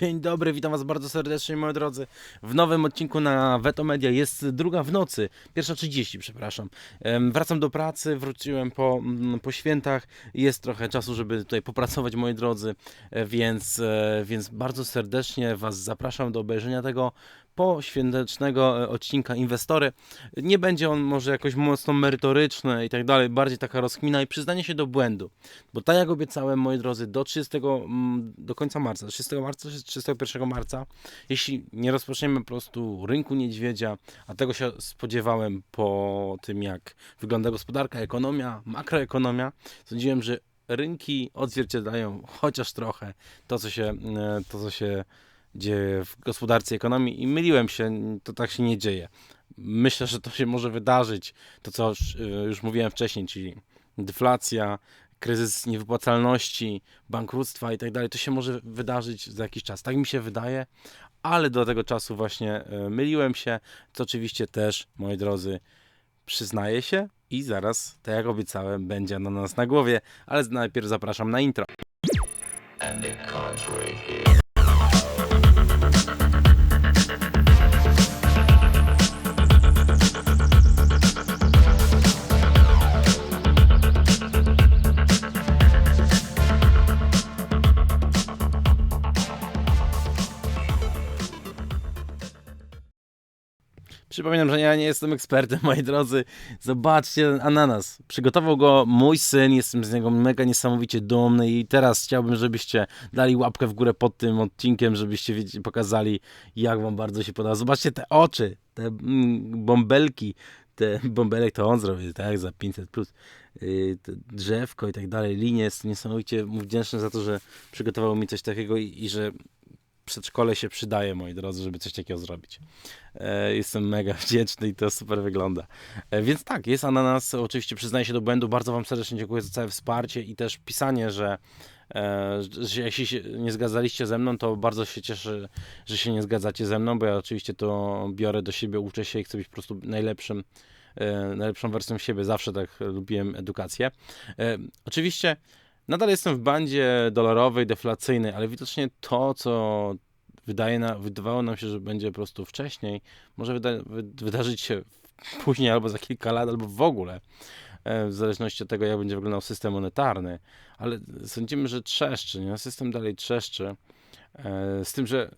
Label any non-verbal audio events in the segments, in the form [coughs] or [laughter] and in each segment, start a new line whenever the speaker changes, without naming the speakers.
Dzień dobry, witam Was bardzo serdecznie, moi drodzy. W nowym odcinku na Veto Media jest druga w nocy, pierwsza 30, przepraszam. Wracam do pracy, wróciłem po, mm, po świętach. Jest trochę czasu, żeby tutaj popracować, moi drodzy, e, więc, e, więc bardzo serdecznie Was zapraszam do obejrzenia tego poświątecznego e, odcinka Inwestory. Nie będzie on może jakoś mocno merytoryczny i tak dalej, bardziej taka rozkmina i przyznanie się do błędu. Bo tak jak obiecałem, moi drodzy, do 30, mm, do końca marca, 30 marca, 31 marca, jeśli nie rozpoczniemy po prostu rynku niedźwiedzia, a tego się spodziewałem po tym, jak wygląda gospodarka, ekonomia, makroekonomia, sądziłem, że rynki odzwierciedlają chociaż trochę to, co się, e, to, co się dzieje w gospodarce i ekonomii i myliłem się, to tak się nie dzieje. Myślę, że to się może wydarzyć, to co już, e, już mówiłem wcześniej, czyli deflacja, kryzys niewypłacalności, bankructwa i tak dalej, to się może wydarzyć za jakiś czas. Tak mi się wydaje, ale do tego czasu właśnie e, myliłem się, co oczywiście też, moi drodzy, przyznaję się i zaraz, tak jak obiecałem, będzie na nas na głowie, ale najpierw zapraszam na intro. Ja nie jestem ekspertem, [laughs] moi drodzy. Zobaczcie ananas. Przygotował go mój syn, jestem z niego mega niesamowicie dumny i teraz chciałbym, żebyście dali łapkę w górę pod tym odcinkiem, żebyście pokazali, jak wam bardzo się podoba. Zobaczcie te oczy, te mm, bąbelki, te [laughs] bąbelek to on zrobił, tak, za 500 plus. Yy, drzewko i tak dalej, linie, jest niesamowicie mu wdzięczny za to, że przygotował mi coś takiego i, i że przedszkole się przydaje, moi drodzy, żeby coś takiego zrobić. E, jestem mega [laughs] wdzięczny i to super wygląda. E, więc tak, jest ananas. Oczywiście przyznaję się do błędu. Bardzo Wam serdecznie dziękuję za całe wsparcie i też pisanie, że, e, że jeśli się nie zgadzaliście ze mną, to bardzo się cieszę, że się nie zgadzacie ze mną, bo ja oczywiście to biorę do siebie, uczę się i chcę być po prostu najlepszym najlepszą wersją siebie. Zawsze tak lubiłem edukację. Oczywiście nadal jestem w bandzie dolarowej, deflacyjnej, ale widocznie to, co wydaje na, wydawało nam się, że będzie po prostu wcześniej, może wyda, wy, wydarzyć się [laughs] później albo za kilka lat, albo w ogóle, e, w zależności od tego, jak będzie wyglądał system monetarny. Ale sądzimy, że trzeszczy, nie? system dalej trzeszczy. E, Z tym, że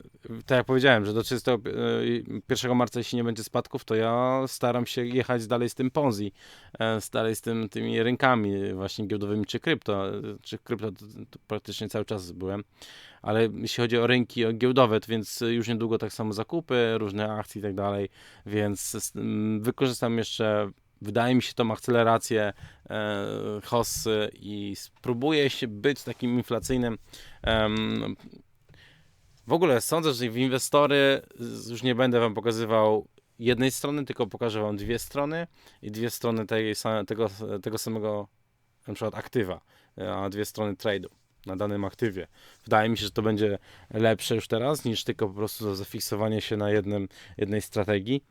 tak jak powiedziałem, że do 31 marca, jeśli nie będzie spadków, to ja staram się jechać dalej z tym Ponzi, e, dalej z tym, tymi rynkami właśnie giełdowymi czy krypto. E, Czy krypto to, to praktycznie cały czas byłem, ale jeśli chodzi o rynki o giełdowe, to więc już niedługo tak samo zakupy, różne akcje i tak dalej, więc wykorzystam jeszcze Wydaje mi się tą akcelerację e, hossy i spróbuję się być takim inflacyjnym w ogóle sądzę, że w inwestory już nie będę wam pokazywał jednej strony, tylko pokażę wam dwie strony i dwie strony tej, tego, tego samego na przykład aktywa, a dwie strony trade'u na danym aktywie. Wydaje mi się, że to będzie lepsze już teraz niż tylko po prostu zafiksowanie się na jednym, jednej strategii.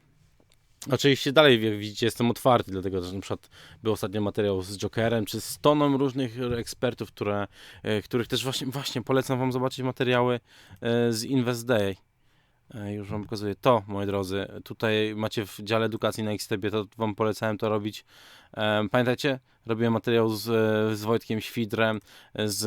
Oczywiście dalej, jak widzicie, jestem otwarty, dlatego że na przykład był ostatnio materiał z Jokerem, czy z toną różnych ekspertów, które, e, których też właśnie, właśnie polecam Wam zobaczyć materiały e, z Invest Day. E, Już Wam pokazuję to, moi drodzy. Tutaj macie w dziale edukacji na Xtebie, to Wam polecałem to robić. E, Pamiętajcie, robiłem materiał z, z Wojtkiem Świdrem, z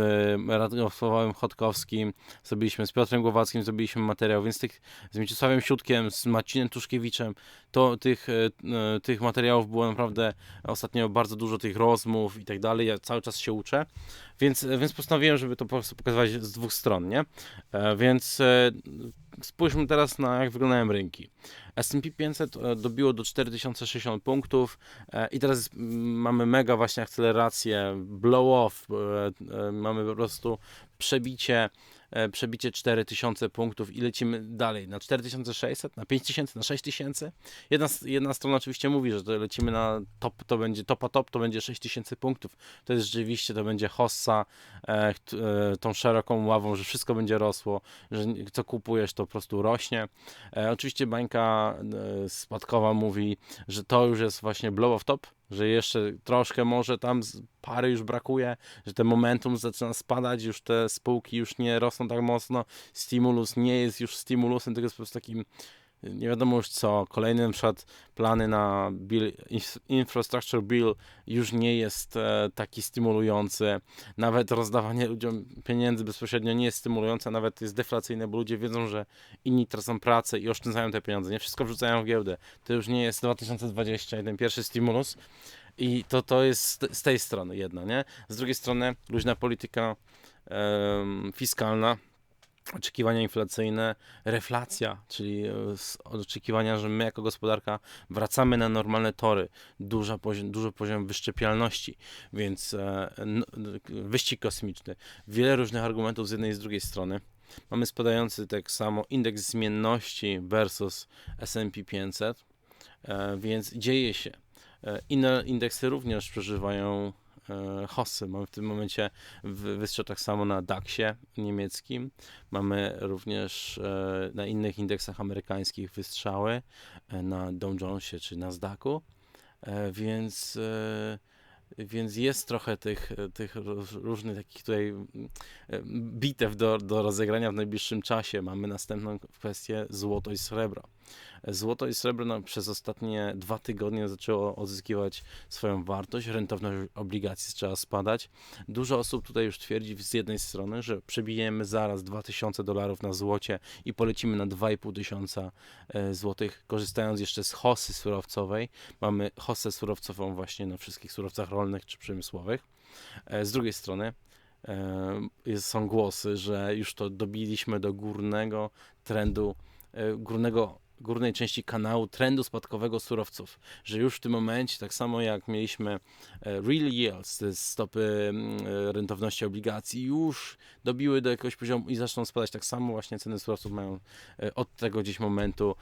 Radosławem Chodkowskim, zrobiliśmy z Piotrem Głowackim, zrobiliśmy materiał, więc tych z Mieczysławem Siutkiem, z Marcinem Tuszkiewiczem, to tych, e, tych materiałów było naprawdę ostatnio bardzo dużo tych rozmów i tak dalej. Ja cały czas się uczę, więc, więc postanowiłem, żeby to po prostu pokazywać z dwóch stron, nie? Więc spójrzmy teraz na jak wyglądają rynki. S&P 500 e, dobiło do 4060 punktów e, i teraz mamy mega właśnie akcelerację, blow off, e, mamy po prostu przebicie przebicie 4000 punktów i lecimy dalej na 4600, na 5000, na 6000. Jedna, jedna strona oczywiście mówi, że to lecimy na top, to będzie topa top, to będzie 6000 punktów. To jest rzeczywiście, to będzie hossa e, e, tą szeroką ławą, że wszystko będzie rosło, że co kupujesz to po prostu rośnie. E, oczywiście bańka e, spadkowa mówi, że to już jest właśnie blow of top, że jeszcze troszkę może tam pary już brakuje, że ten momentum zaczyna spadać, już te spółki już nie rosną tak mocno, stimulus nie jest już stimulusem, tylko jest po prostu takim nie wiadomo już co, kolejny na przykład plany na bill, inf- infrastructure bill już nie jest e, taki stymulujący, nawet rozdawanie ludziom pieniędzy bezpośrednio nie jest stymulujące, nawet jest deflacyjne, bo ludzie wiedzą, że inni tracą pracę i oszczędzają te pieniądze, nie wszystko wrzucają w giełdę, to już nie jest 2020 i ten pierwszy stimulus i to, to jest z- tej strony jedna, nie? Z drugiej strony luźna polityka fiskalna, oczekiwania inflacyjne, reflacja, czyli e, oczekiwania, że my jako gospodarka wracamy na normalne tory, duża poziom, duży poziom wyszczepialności, więc e, wyścig kosmiczny, wiele różnych argumentów z jednej i z drugiej strony. Mamy spadający tak samo indeks zmienności versus S&P 500, e, więc dzieje się. Inne indeksy również przeżywają hossy. Mamy w tym momencie wy- wystrzał tak samo na DAX-ie niemieckim. Mamy również e, na innych indeksach amerykańskich wystrzały, e, na Dow Jonesie czy Nasdaqu. E, Więc, e, więc jest trochę tych, tych róż- różnych takich tutaj e, bitew do, do rozegrania w najbliższym czasie. Mamy następną kwestię złoto i srebro. Złoto i srebro przez ostatnie dwa tygodnie zaczęło odzyskiwać swoją wartość, rentowność obligacji zaczęła spadać. Dużo osób tutaj już twierdzi z jednej strony, że przebijemy zaraz 2000 dolarów na złocie i polecimy na 2500 tysiąca e, złotych, korzystając jeszcze z hossy surowcowej. Mamy hossę surowcową właśnie na wszystkich surowcach rolnych czy przemysłowych. E, Z drugiej strony e, jest, są głosy, że już to dobiliśmy do górnego trendu, górnego górnej części kanału trendu spadkowego surowców, że już w tym momencie, tak samo jak mieliśmy e, real yields, stopy mm, e, rentowności obligacji, już dobiły do jakiegoś poziomu i zaczną spadać, tak samo właśnie ceny surowców mają e, od tego gdzieś momentu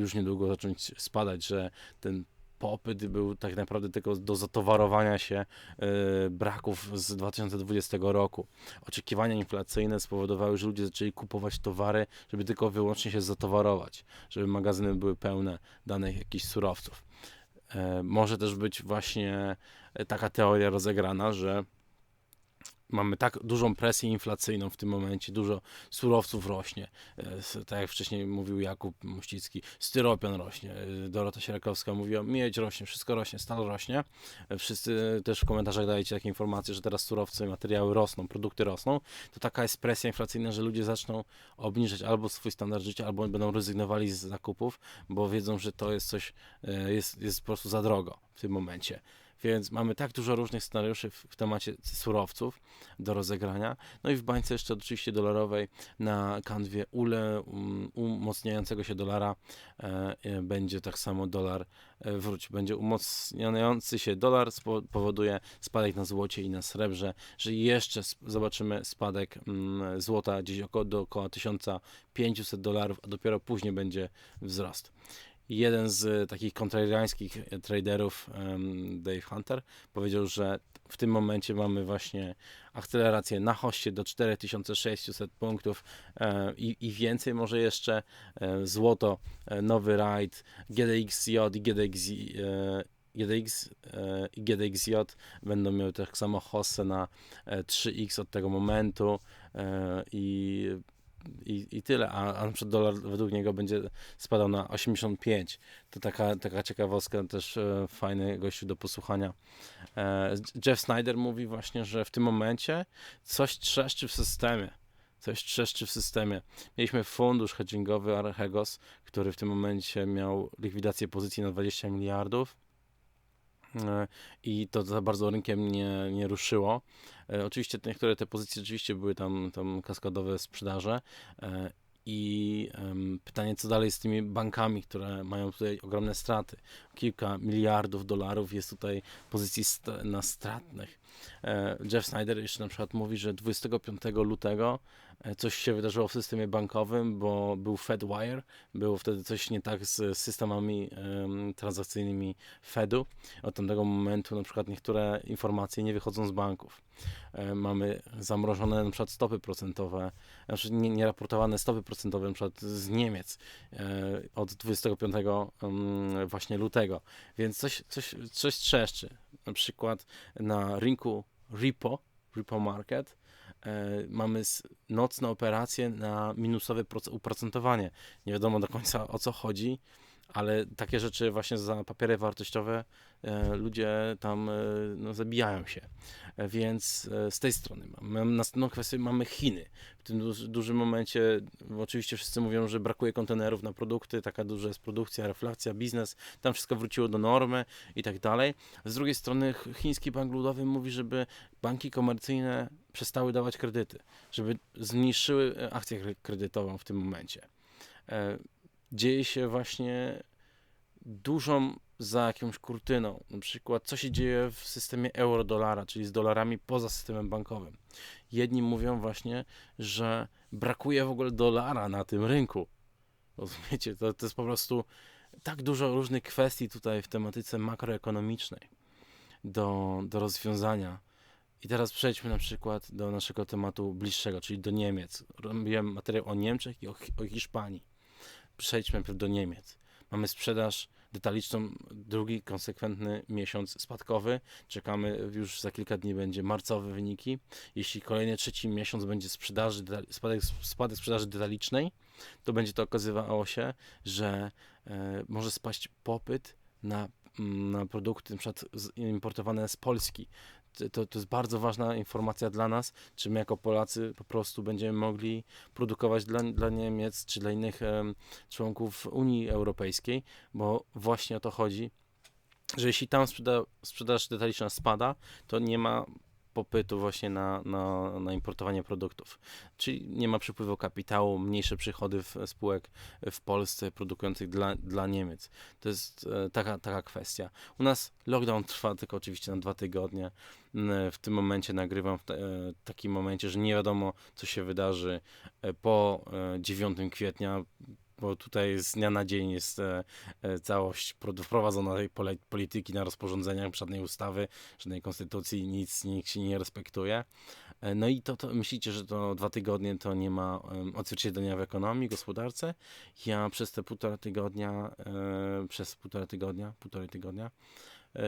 już niedługo zacząć spadać, że ten popyt był tak naprawdę tylko do zatowarowania się e, braków z 2020 roku. Oczekiwania inflacyjne spowodowały, że ludzie zaczęli kupować towary, żeby tylko wyłącznie się zatowarować, żeby magazyny były pełne danych jakichś surowców. E, Może też być właśnie e, taka teoria rozegrana, że mamy tak dużą presję inflacyjną w tym momencie, dużo surowców rośnie. E, Tak jak wcześniej mówił Jakub Muścicki, styropian rośnie. E, Dorota Sierakowska mówiła, miedź rośnie, wszystko rośnie, stal rośnie. E, Wszyscy też w komentarzach dajecie takie informacje, że teraz surowce, materiały rosną, produkty rosną. To taka jest presja inflacyjna, że ludzie zaczną obniżać albo swój standard życia, albo będą rezygnowali z zakupów, bo wiedzą, że to jest coś, jest, jest po prostu za drogo w tym momencie. Więc mamy tak dużo różnych scenariuszy w, w temacie surowców do rozegrania. No i w bańce jeszcze oczywiście dolarowej na kanwie ule um, umocniającego się dolara e, e, będzie tak samo dolar e, wróć. Będzie umocniający się dolar spo- powoduje spadek na złocie i na srebrze, że jeszcze sp- zobaczymy spadek mm, złota gdzieś około, do około 1500 dolarów, a dopiero później będzie wzrost jeden z e, takich kontrariańskich e, traderów, Dave Hunter, powiedział, że w tym momencie mamy właśnie akcelerację na hoście do 4600 punktów e, i, i więcej może jeszcze. Złoto, nowy rajd, GDXJ i GDX, GDX i GDXJ będą miały tak samo hossę na e, 3x od tego momentu i i, i tyle, a, a na przykład dolar według niego będzie spadał na 85. To taka, taka ciekawostka, też e, fajny gościu do posłuchania. E, Jeff Snyder mówi właśnie, że w tym momencie coś trzeszczy w systemie. Coś trzeszczy w systemie. Mieliśmy fundusz hedgingowy Archegos, który w tym momencie miał likwidację pozycji na 20 miliardów. E, I to za bardzo rynkiem nie, nie ruszyło. E, Oczywiście niektóre te pozycje rzeczywiście były tam, tam kaskadowe sprzedaże. E, I pytanie, co dalej z tymi bankami, które mają tutaj ogromne straty. Kilka miliardów dolarów jest tutaj pozycji st- na stratnych. Jeff Snyder jeszcze na przykład mówi, że 25 lutego coś się wydarzyło w systemie bankowym, bo był FedWire, było wtedy coś nie tak z systemami em, transakcyjnymi Fedu. Od tamtego momentu na przykład niektóre informacje nie wychodzą z banków. e, mamy zamrożone na przykład stopy procentowe, znaczy nie- nieraportowane stopy procentowe na przykład z Niemiec e, od 25 mm, właśnie lutego, więc coś, coś, coś trzeszczy. Na przykład na rynku repo, repo market, e, mamy s- nocne operacje na minusowe proc- oprocentowanie. Nie wiadomo do końca o co chodzi, ale takie rzeczy właśnie za papiery wartościowe e, ludzie tam e, no, zabijają się. E, Więc e, z tej strony mam. następną kwestię mamy Chiny. W tym duży, dużym momencie oczywiście wszyscy mówią, że brakuje kontenerów na produkty, taka duża jest produkcja, reflacja, biznes, tam wszystko wróciło do normy i tak dalej. Z drugiej strony ch- chiński bank ludowy mówi, żeby banki komercyjne przestały dawać kredyty, żeby zmniejszyły e, akcję kre- kredytową w tym momencie. E, Dzieje się właśnie dużą za jakąś kurtyną. Na przykład, co się dzieje w systemie euro-dolara, czyli z dolarami poza systemem bankowym. Jedni mówią właśnie, że brakuje w ogóle dolara na tym rynku. Rozumiecie? To, to jest po prostu tak dużo różnych kwestii tutaj w tematyce makroekonomicznej do, do rozwiązania. I teraz przejdźmy na przykład do naszego tematu bliższego, czyli do Niemiec. Robiłem materiał o Niemczech i o, o Hiszpanii. Przejdźmy najpierw do Niemiec. Mamy sprzedaż detaliczną, drugi konsekwentny miesiąc spadkowy. Czekamy, już za kilka dni będzie marcowe wyniki. Jeśli kolejny trzeci miesiąc będzie sprzedaży, spadek, spadek sprzedaży detalicznej, to będzie to okazywało się, że e, może spaść popyt na, na produkty z- importowane z Polski. To- To, jest bardzo ważna informacja dla nas, czy my jako Polacy po prostu będziemy mogli produkować dla, dla Niemiec czy dla innych em, członków Unii Europejskiej, bo właśnie o to chodzi, że jeśli tam sprzeda, sprzedaż detaliczna spada, to nie ma popytu właśnie na, na, na importowanie produktów. Czyli nie ma przepływu kapitału, mniejsze przychody w, spółek w Polsce produkujących dla, dla Niemiec. To jest e, taka, taka kwestia. U nas lockdown trwa tylko oczywiście na dwa tygodnie. Mm, W tym momencie nagrywam w e, takim momencie, że nie wiadomo, co się wydarzy e, po e, 9 kwietnia, bo tutaj z dnia na dzień jest e, e, całość pro- wprowadzona tej polityki na rozporządzeniach, żadnej ustawy, żadnej konstytucji, nic, nikt się nie respektuje. E, No i to, to myślicie, że to dwa tygodnie to nie ma odzwierciedlenia w ekonomii, gospodarce? Ja przez te półtora tygodnia, przez półtora tygodnia, półtorej tygodnia,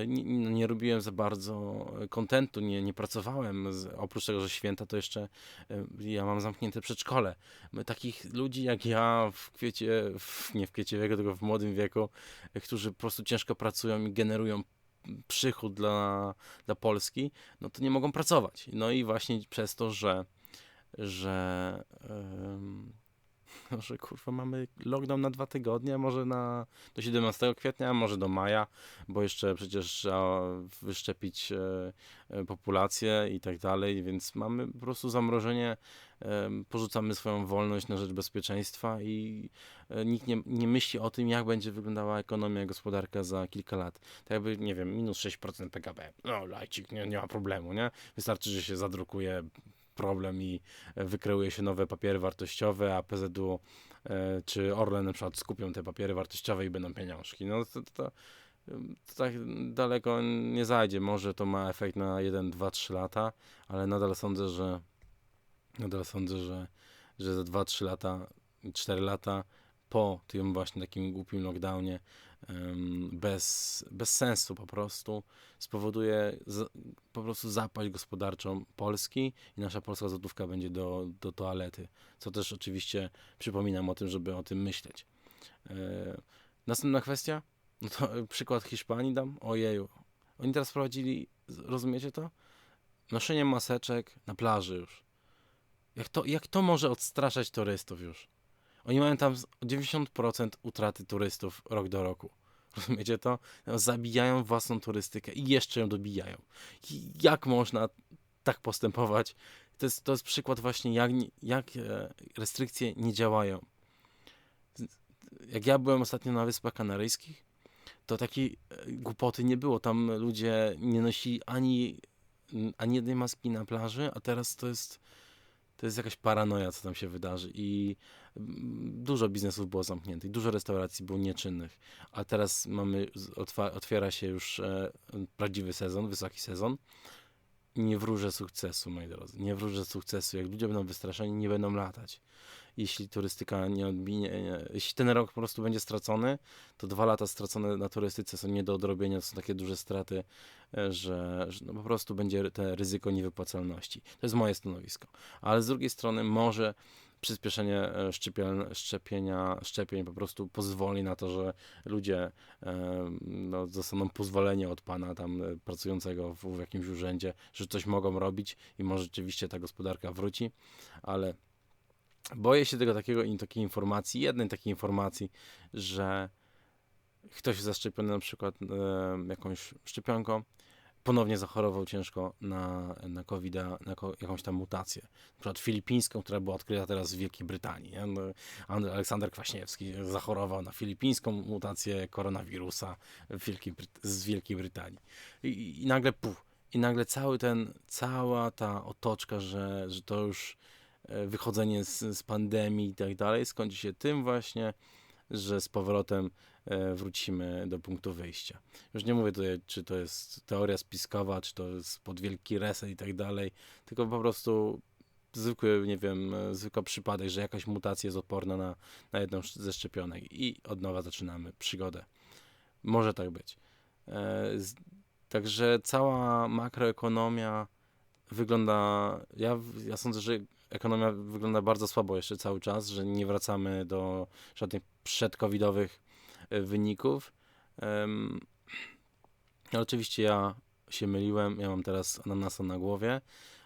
nie, nie nie robiłem za bardzo kontentu, nie, nie pracowałem. Z, oprócz tego, że święta, to jeszcze e, ja mam zamknięte przedszkole. Takich ludzi jak ja w kwiecie, w, nie w kwiecie wieku, tylko w młodym wieku, e, którzy po prostu ciężko pracują i generują przychód dla, dla Polski, no to nie mogą pracować. No i właśnie przez to, że że, em, [laughs] że kurwa mamy lockdown na dwa tygodnie, może na do 17 kwietnia, może do maja, bo jeszcze przecież trzeba wyszczepić e, e, populację i tak dalej, więc mamy po prostu zamrożenie, porzucamy swoją wolność na rzecz bezpieczeństwa i e, nikt nie, nie myśli o tym, jak będzie wyglądała ekonomia, gospodarka za kilka lat. Tak jakby, nie wiem, minus 6% PKB. No, lajcik, nie, nie ma problemu, nie? Wystarczy, że się zadrukuje problem i e, wykreuje się nowe papiery wartościowe, a PZU e, czy Orlen na przykład skupią te papiery wartościowe i będą pieniążki. No to, to, to, to tak daleko nie zajdzie. Może to ma efekt na 1, 2, 3 lata, ale nadal sądzę, że nadal sądzę, że, że za 2, 3 lata, 4 lata po tym właśnie takim głupim lockdownie bez, bez sensu po prostu spowoduje z, po prostu zapaść gospodarczą Polski i nasza polska złotówka będzie do, do toalety. Co też oczywiście przypominam o tym, żeby o tym myśleć. E, następna kwestia, no to [laughs] przykład Hiszpanii dam. Ojeju. Oni teraz wprowadzili, rozumiecie to? Noszenie maseczek na plaży już. Jak to, jak to może odstraszać turystów już? Oni mają tam z- 90% utraty turystów rok do roku. [laughs] Rozumiecie to? Zabijają własną turystykę i jeszcze ją dobijają. Jak można tak postępować? To jest, to jest przykład właśnie, jak, jak e, restrykcje nie działają. Jak ja byłem ostatnio na Wyspach Kanaryjskich, to takiej e, głupoty nie było. Tam ludzie nie nosili ani, ani jednej maski na plaży, a teraz to jest, to jest jakaś paranoja, co tam się wydarzy. I mm, dużo biznesów było zamkniętych, dużo restauracji było nieczynnych, a teraz mamy, otwiera się już e, prawdziwy sezon, wysoki sezon. nie wróżę sukcesu, moi drodzy. Nie wróżę sukcesu. Jak ludzie będą wystraszeni, nie będą latać. Jeśli turystyka nie odbinie, nie, jeśli ten rok po prostu będzie stracony, to dwa lata stracone na turystyce są nie do odrobienia, to są takie duże straty, e, że, że no po prostu będzie te ryzyko niewypłacalności. To jest moje stanowisko. Ale z drugiej strony może przyspieszenie e, szczepienia, szczepienia, szczepień po prostu pozwoli na to, że ludzie e, no, dostaną pozwolenie od pana tam pracującego w, w jakimś urzędzie, że coś mogą robić i może rzeczywiście ta gospodarka wróci, ale boję się tego takiego takiej informacji, jednej takiej informacji, że ktoś zaszczepiony na przykład e, jakąś szczepionką, ponownie zachorował ciężko na, na covid na jakąś tam mutację. Na przykład filipińską, która była odkryta teraz w Wielkiej Brytanii. No, Aleksander Kwaśniewski zachorował na filipińską mutację koronawirusa Wielkiej, z Wielkiej Brytanii. I, I, nagle puf, i nagle cały ten, cała ta otoczka, że, że to już wychodzenie z, z pandemii i tak dalej skończy się tym właśnie, że z powrotem e, wrócimy do punktu wyjścia. Już nie mówię tutaj, czy to jest teoria spiskowa, czy to jest pod wielki reset i tak dalej, tylko po prostu zwykły, nie wiem, e, zwykły przypadek, że jakaś mutacja jest odporna na, na jedną ze szczepionek i od nowa zaczynamy przygodę. Może tak być. E, także cała makroekonomia wygląda, ja, ja sądzę, że ekonomia wygląda bardzo słabo jeszcze cały czas, że nie wracamy do żadnych przedcovidowych e, wyników. Um, oczywiście ja się myliłem, ja mam teraz ananasa na głowie,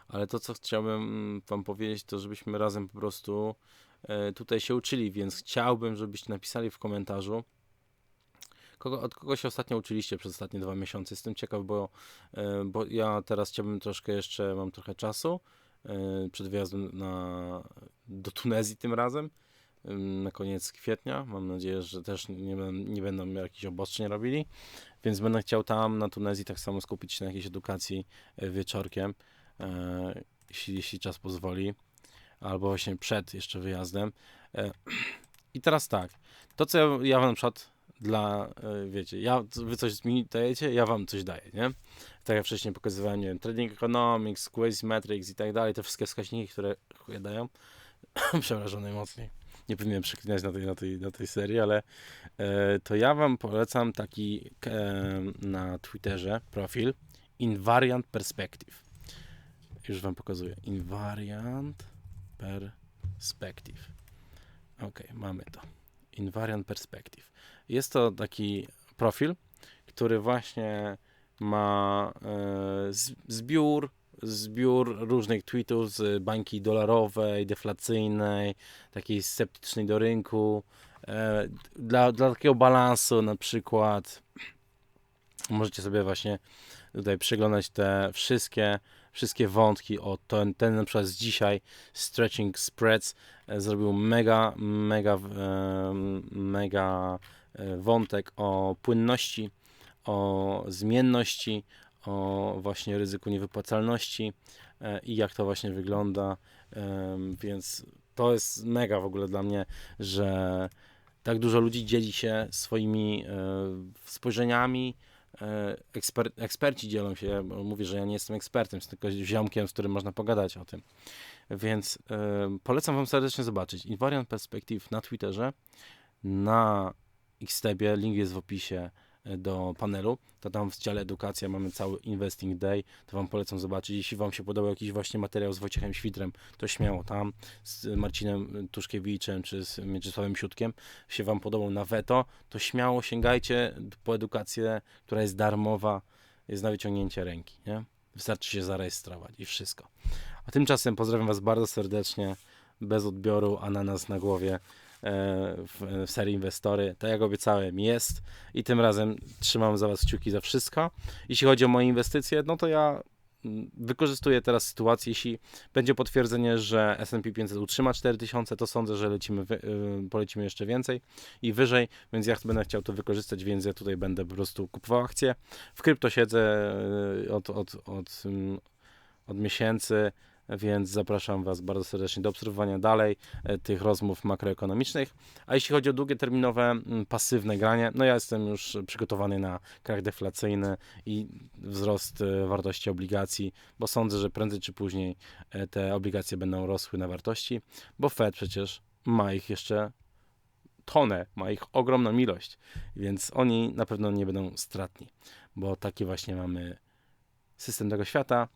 ale to, co chciałbym wam powiedzieć, to żebyśmy razem po prostu e, tutaj się uczyli, więc chciałbym, żebyście napisali w komentarzu, kogo, od kogo się ostatnio uczyliście przez ostatnie dwa miesiące. Jestem ciekaw, bo, e, bo ja teraz chciałbym troszkę jeszcze, mam trochę czasu, przed wyjazdem na, do Tunezji tym razem na koniec kwietnia. Mam nadzieję, że też nie, nie będą jakichś obostrzeń robili, więc będę chciał tam na Tunezji tak samo skupić się na jakiejś edukacji e, wieczorkiem, e, jeśli, jeśli czas pozwoli, albo właśnie przed jeszcze wyjazdem. [clears throat] I teraz tak, to co ja, ja na przykład dla, e, wiecie, ja, wy coś mi dajecie, ja wam coś daję, nie? Tak jak wcześniej pokazywałem, nie wiem, Trading Economics, Quasi Metrics i tak dalej, te wszystkie wskaźniki, które chuja dają, [coughs] przepraszam najmocniej, nie powinienem przeklinać na tej, na tej, na tej serii, ale e, to ja wam polecam taki e, na Twitterze profil Invariant Perspective. Już wam pokazuję. Invariant Perspective. Ok, mamy to. Invariant Perspective. Jest to taki profil, który właśnie ma e, zbiór, zbiór różnych tweetów z bańki dolarowej, deflacyjnej, takiej sceptycznej do rynku. E, dla, dla takiego balansu na przykład możecie sobie właśnie tutaj przeglądać te wszystkie, wszystkie wątki. O, ten, ten na przykład dzisiaj, Stretching Spreads, e, zrobił mega, mega, mega wątek o płynności, o zmienności, o właśnie ryzyku niewypłacalności e, i jak to właśnie wygląda. Więc to jest mega w ogóle dla mnie, że tak dużo ludzi dzieli się swoimi e, spojrzeniami. Eksper, eksperci dzielą się, bo mówię, że ja nie jestem ekspertem, jestem tylko ziomkiem, z którym można pogadać o tym. Więc polecam Wam serdecznie zobaczyć. Invariant Perspective na Twitterze, na Xtebie, link jest w opisie e, do panelu, to tam w dziale edukacja mamy cały Investing Day, to Wam polecam zobaczyć. Jeśli Wam się podobał jakiś właśnie materiał z Wojciechem Świdrem, to śmiało tam, z Marcinem Tuszkiewiczem czy z Mieczysławem Siutkiem się Wam podobał na Veto, to śmiało sięgajcie po edukację, która jest darmowa, jest na wyciągnięcie ręki, nie? Wystarczy się zarejestrować i wszystko. A tymczasem pozdrawiam Was bardzo serdecznie, bez odbioru, ananas na głowie. E, w, serii Inwestory. Tak jak obiecałem, jest i tym razem trzymam za Was kciuki za wszystko. Jeśli chodzi o moje inwestycje, no to ja mm, wykorzystuję teraz sytuację, jeśli będzie potwierdzenie, że S&P 500 utrzyma 4000, to sądzę, że lecimy, y, polecimy jeszcze więcej i wyżej, więc ja będę chciał to wykorzystać, więc ja tutaj będę po prostu kupował akcje. W krypto siedzę y, od, od, od, mm, od miesięcy, więc zapraszam Was bardzo serdecznie do obserwowania dalej e, tych rozmów makroekonomicznych. A jeśli chodzi o długoterminowe, pasywne granie, no ja jestem już przygotowany na krach deflacyjny i wzrost e, wartości obligacji, bo sądzę, że prędzej czy później e, te obligacje będą rosły na wartości, bo Fed przecież ma ich jeszcze tonę, ma ich ogromną ilość, więc oni na pewno nie będą stratni, bo taki właśnie mamy system tego świata,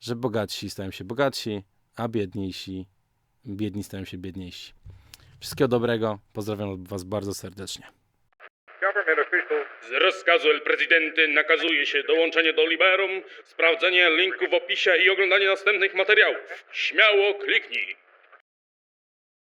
że bogatsi stają się bogatsi, a biedniejsi, biedni stają się biedniejsi. Wszystkiego dobrego, pozdrawiam Was bardzo serdecznie.
Z rozkazu El Presidente nakazuje się dołączenie do Liberum, sprawdzenie linku w opisie i oglądanie następnych materiałów. Śmiało kliknij.